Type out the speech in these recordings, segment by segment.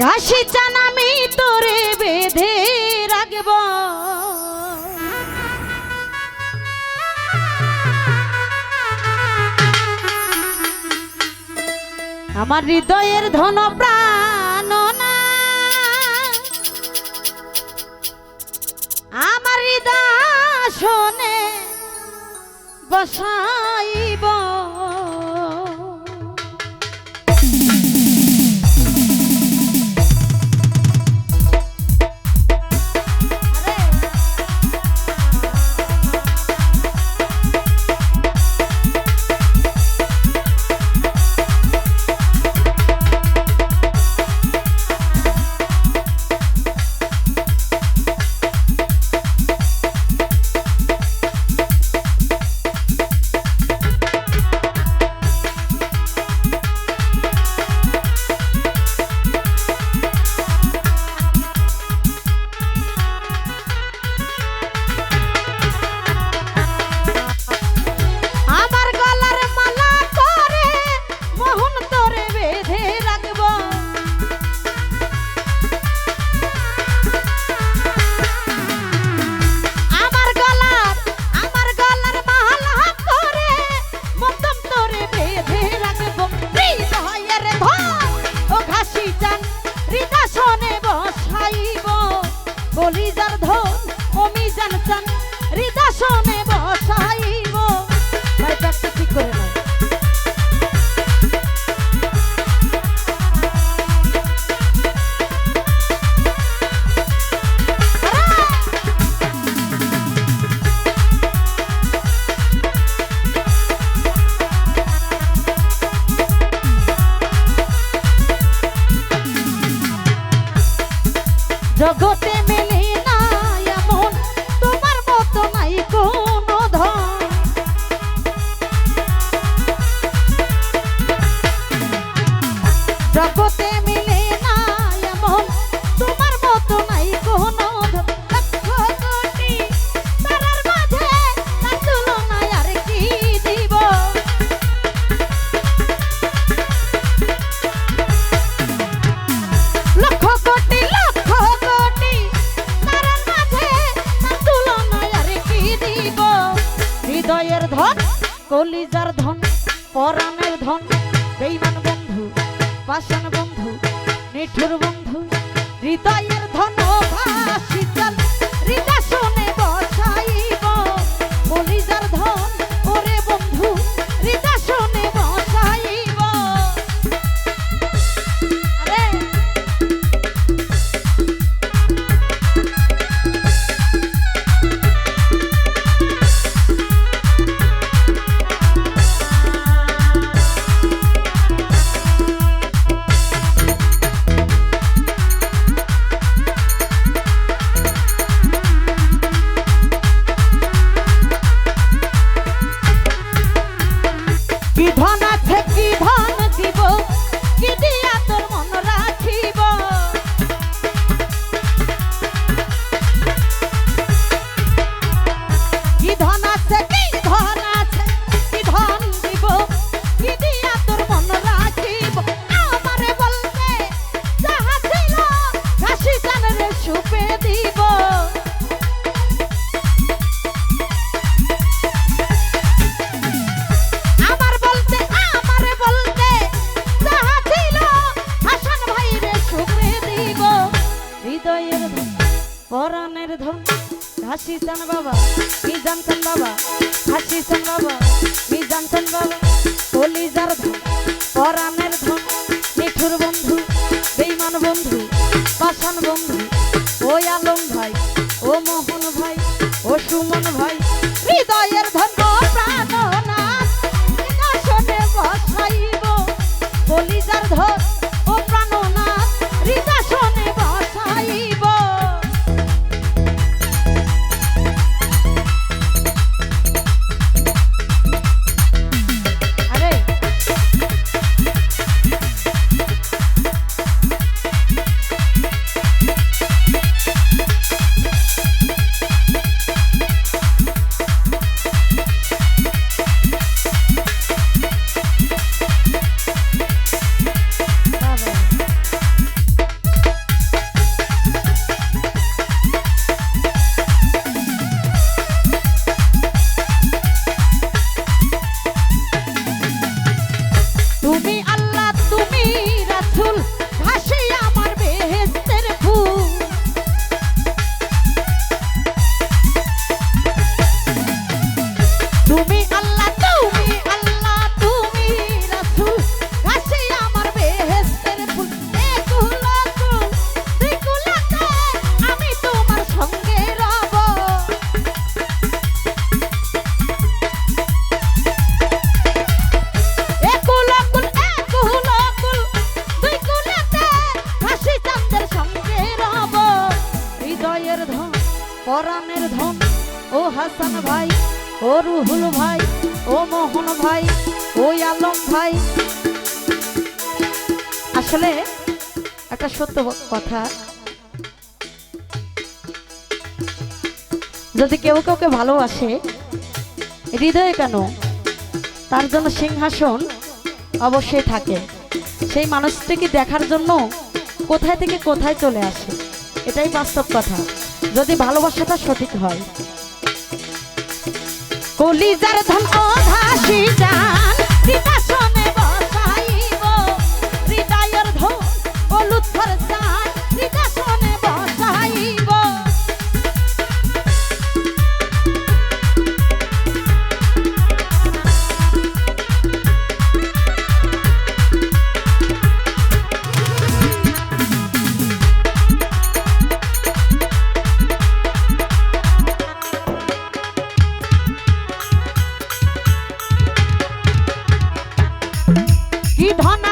ঘাসি চান আমি তোরে বেঁধে রাখব। আমার হৃদয়ের ধন প্রাণ আমার হৃদয় শোনে বসাইব অমি জান চান জগতে মিলে না তোমার মতো নাই কোনো ধন। কলিজার ধন পরাণের ধন বেইমান পাষাণ বন্ধু নিঠুর বন্ধু হৃদয়ের ধন ভাসি। হৃদয়ের ধন, পরাণের ধন। হাসি চান বাবা, কি জানছেন বাবা? হাসি চান বাবা, কি জানছেন বাবা? কলিজার ধন, পরাণের ধন। মিঠুর বন্ধু, বেইমান বন্ধু, পাষাণ বন্ধু। ও আলম ভাই, ও মোহন ভাই, ও সুমন ভাই। হৃদয়ের ধন প্রাণনাথ শোনে বসাইব। কলিজার ধন হাসান ভাই, ও রুহুল ভাই, ও মোহন ভাই, ও আলম ভাই। আসলে একটা সত্য কথা। যদি কেউ কাউকে ভালোবাসে, হৃদয়ে কেন? তার জন্য সিংহাসন অবশ্যই থাকে। সেই মানুষটিকে দেখার জন্য কোথায় থেকে কোথায় চলে আসে, এটাই বাস্তব কথা। যদি ভালোবাসাটা সঠিক হয়। কলিজার ধন অধাসি যান হৃদাসনে ধন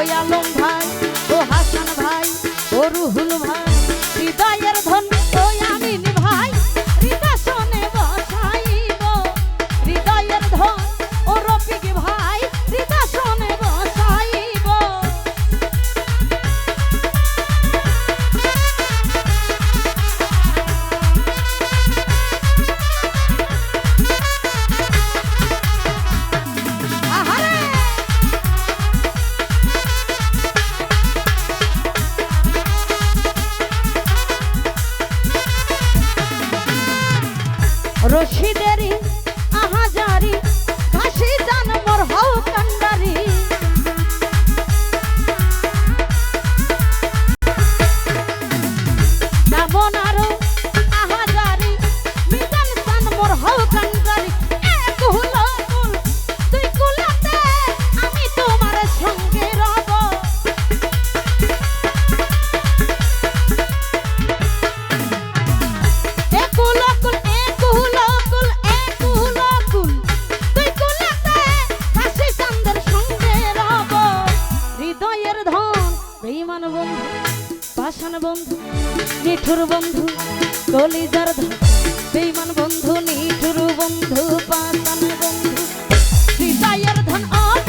ও আলম ভাই রশিদেরি পাষাণ বন্ধু, নিঠুর বন্ধু কলিজার ধর বেঈমান বন্ধু, নিঠুর বন্ধু পাশান বন্ধু। হৃদয়ের ধন অপ